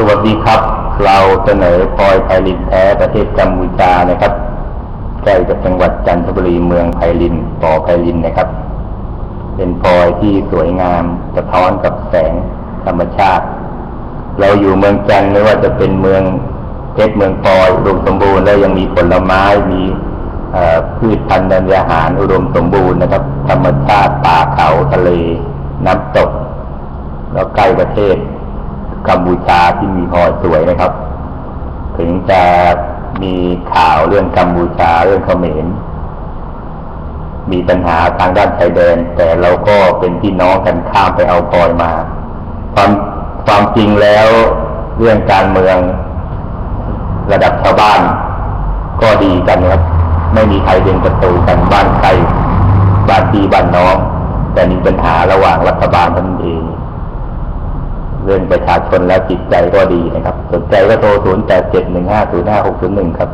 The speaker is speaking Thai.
สวัสดีครับ เราเสนอพลอยไพลินแท้ประเทศกัมพูชานะครับใกล้กับจังหวัดจันทบุรีเมืองไพลินป่อไพลินนะครับ เป็นพลอยที่สวยงามสะท้อนกับแสงธรรมชาติ เราอยู่เมืองจันไม่ว่าจะเป็นเมืองเพชรเมืองพลอยอุดมสมบูรณ์แล้วยังมีผลไม้มีพืชพันธุ์ธัญญาหารอุดมสมบูรณ์นะครับ ธรรมชาติป่าเขาทะเลน้ำตกแล้วใกล้ประเทศ กัมพูชาที่มีพลอยสวยนะครับ ถึงจะมีข่าวเรื่องกัมพูชาเรื่องเขมรมีปัญหาทางด้านชายแดน แต่เราก็เป็นพี่น้องกันข้ามไปเอาพลอยมา ความความจริงแล้วเรื่องการเมืองระดับชาวบ้าน ก็ดีกันะครับ ไม่มีใครเป็นศัตรูกันบ้านใครบ้านพี่บ้านน้อง แต่มีปัญหาระหว่างรัฐบาลนั่นเอง เรื่องประชาชนและจิตใจก็ดีนะครับ สนใจก็โทร 0 8 7 1 5 0 5 6 0 1 ครับ